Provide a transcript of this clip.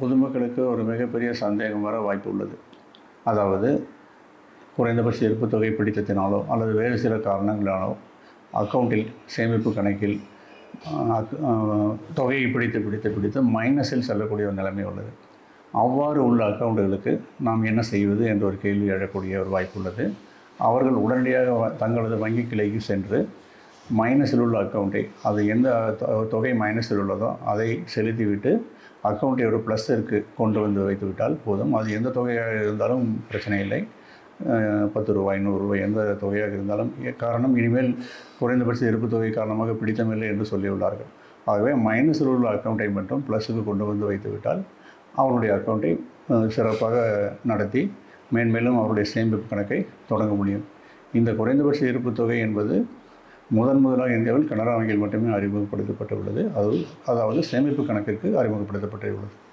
பொதுமக்களுக்கு ஒரு மிகப்பெரிய சந்தேகம் வர வாய்ப்பு உள்ளது. அதாவது குறைந்தபட்ச இருப்பு தொகை பிடித்தத்தினாலோ அல்லது வேறு சில காரணங்களாலோ அக்கௌண்ட்டில் சேமிப்பு கணக்கில் தொகையை பிடித்து பிடித்து பிடித்து மைனஸில் செல்லக்கூடிய ஒரு நிலைமை உள்ளது. அவ்வாறு உள்ள அக்கௌண்ட்டுகளுக்கு நாம் என்ன செய்வது என்ற ஒரு கேள்வி எழக்கூடிய ஒரு வாய்ப்பு உள்ளது. அவர்கள் உடனடியாக வ- தங்களது வங்கி கிளைக்கு சென்று மைனஸில் உள்ள அக்கௌண்ட்டை அது எந்த தொகை மைனஸில் உள்ளதோ அதை செலுத்திவிட்டு அக்கௌண்ட்டை ஒரு ப்ளஸ்ஸிற்கு கொண்டு வந்து வைத்து விட்டால் போதும். அது எந்த தொகையாக இருந்தாலும் பிரச்சனை இல்லை. பத்து ரூபாய் நூறு ரூபாய் எந்த தொகையாக இருந்தாலும் காரணம் இனிமேல் குறைந்தபட்ச இருப்பு தொகை காரணமாக பிடித்தமில்லை என்று சொல்லியுள்ளார்கள். ஆகவே மைனஸில் உள்ள அக்கௌண்ட்டை மட்டும் ப்ளஸுக்கு கொண்டு வந்து வைத்து விட்டால் அவருடைய அக்கௌண்ட்டை சிறப்பாக நடத்தி மேன்மேலும் அவருடைய சேமிப்பு கணக்கை தொடங்க முடியும். இந்த குறைந்தபட்ச இருப்பு தொகை என்பது முதன் முதலாக இந்தியாவில் கனரா வங்கியில் மட்டுமே அறிமுகப்படுத்தப்பட்டுள்ளது. அது அதாவது சேமிப்பு கணக்கிற்கு அறிமுகப்படுத்தப்பட்டுள்ளது.